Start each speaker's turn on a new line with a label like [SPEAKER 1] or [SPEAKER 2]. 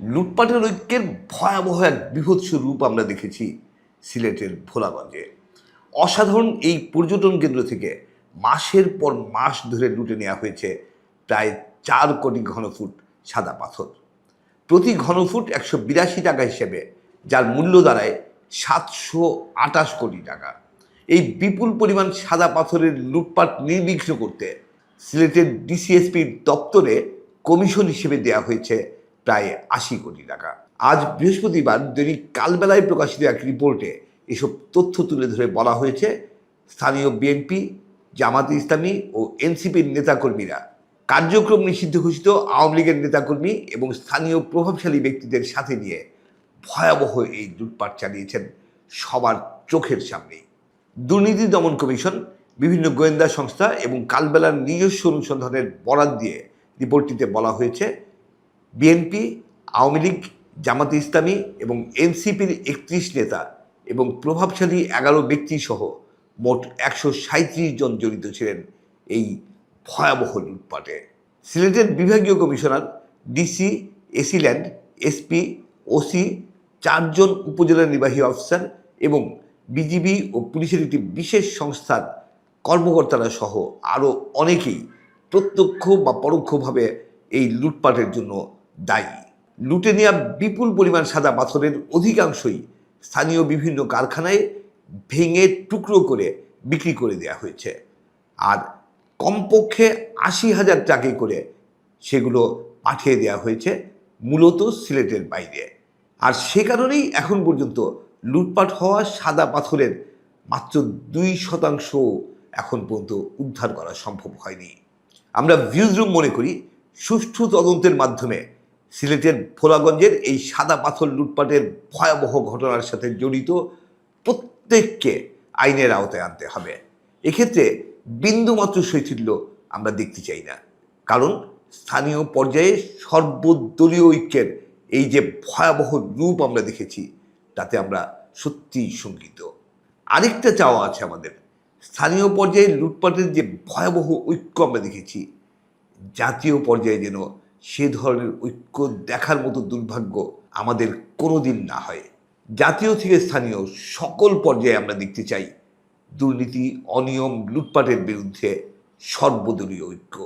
[SPEAKER 1] লুটপাটের ঐক্যের ভয়াবহ এক বিভৎস রূপ আমরা দেখেছি সিলেটের ভোলাগঞ্জে। অসাধারণ এই পর্যটন কেন্দ্র থেকে মাসের পর মাস ধরে লুটে নেওয়া হয়েছে প্রায় চার কোটি ঘনফুট সাদা পাথর। প্রতি ঘনফুট একশো বিরাশি টাকা হিসেবে, যার মূল্য দাঁড়ায় সাতশো আটাশ কোটি টাকা। এই বিপুল পরিমাণ সাদা পাথরের লুটপাট নির্বিঘ্ন করতে সিলেটের ডিসিএসপির দপ্তরে কমিশন হিসেবে দেওয়া হয়েছে প্রায় আশি কোটি টাকা। আজ বৃহস্পতিবার দৈনিক কালবেলায় প্রকাশিত এক রিপোর্টে এসব তথ্য তুলে ধরে বলা হয়েছে, স্থানীয় বিএনপি জামাতে ইসলামী ও এনসিপির নেতাকর্মীরা। কার্যক্রম নিষিদ্ধ ঘোষিত আওয়ামী লীগের নেতাকর্মী এবং স্থানীয় প্রভাবশালী ব্যক্তিদের সাথে নিয়ে ভয়াবহ এই লুটপাট চালিয়েছেন সবার চোখের সামনেই। দুর্নীতি দমন কমিশন, বিভিন্ন গোয়েন্দা সংস্থা এবং কালবেলার নিজস্ব অনুসন্ধানের বরাত দিয়ে রিপোর্টটিতে বলা হয়েছে বিএনপি, আওয়ামী লীগ, জামাত ইসলামী এবং এনসিপির একত্রিশ নেতা এবং প্রভাবশালী এগারো ব্যক্তি সহ মোট একশো সাঁত্রিশ জন জড়িত ছিলেন এই ভয়াবহ লুটপাটে। সিলেটের বিভাগীয় commissioner, DC AC land SP, OC, চারজন উপজেলা নির্বাহী অফিসার এবং বিজিবি ও পুলিশের একটি বিশেষ সংস্থার কর্মকর্তারা সহ আরও অনেকেই প্রত্যক্ষ বা পরোক্ষভাবে এই লুটপাটের জন্য দায়ী। লুটে নেওয়া বিপুল পরিমাণ সাদা পাথরের অধিকাংশই স্থানীয় বিভিন্ন কারখানায় ভেঙে টুকরো করে বিক্রি করে দেওয়া হয়েছে। আর কমপক্ষে আশি হাজার টাকা করে সেগুলো পাঠিয়ে দেওয়া হয়েছে মূলত সিলেটের বাইরে। আর সে কারণেই এখন পর্যন্ত লুটপাট হওয়া সাদা পাথরের মাত্র দুই শতাংশ এখন পর্যন্ত উদ্ধার করা সম্ভব হয়নি। আমরা ভিউজ রুম মনে করি, সুষ্ঠু তদন্তের মাধ্যমে সিলেটের ভোলাগঞ্জের এই সাদা পাথর লুটপাটের ভয়াবহ ঘটনার সাথে জড়িত প্রত্যেককে আইনের আওতায় আনতে হবে। এক্ষেত্রে বিন্দুমাত্র শৈথিল্য আমরা দেখতে চাই না। কারণ স্থানীয় পর্যায়ে সর্বদলীয় ঐক্যের এই যে ভয়াবহ রূপ আমরা দেখেছি, তাতে আমরা সত্যিই শঙ্কিত। আরেকটা চাওয়া আছে আমাদের। স্থানীয় পর্যায়ে লুটপাটের যে ভয়াবহ ঐক্য আমরা দেখেছি, জাতীয় পর্যায়ে যেন সে ধরনের ঐক্য দেখার মতো দুর্ভাগ্য আমাদের কোনো দিন না হয়। জাতীয় থেকে স্থানীয় সকল পর্যায়ে আমরা দেখতে চাই, দুর্নীতি, অনিয়ম, লুটপাটের বিরুদ্ধে সর্বদলীয় ঐক্য।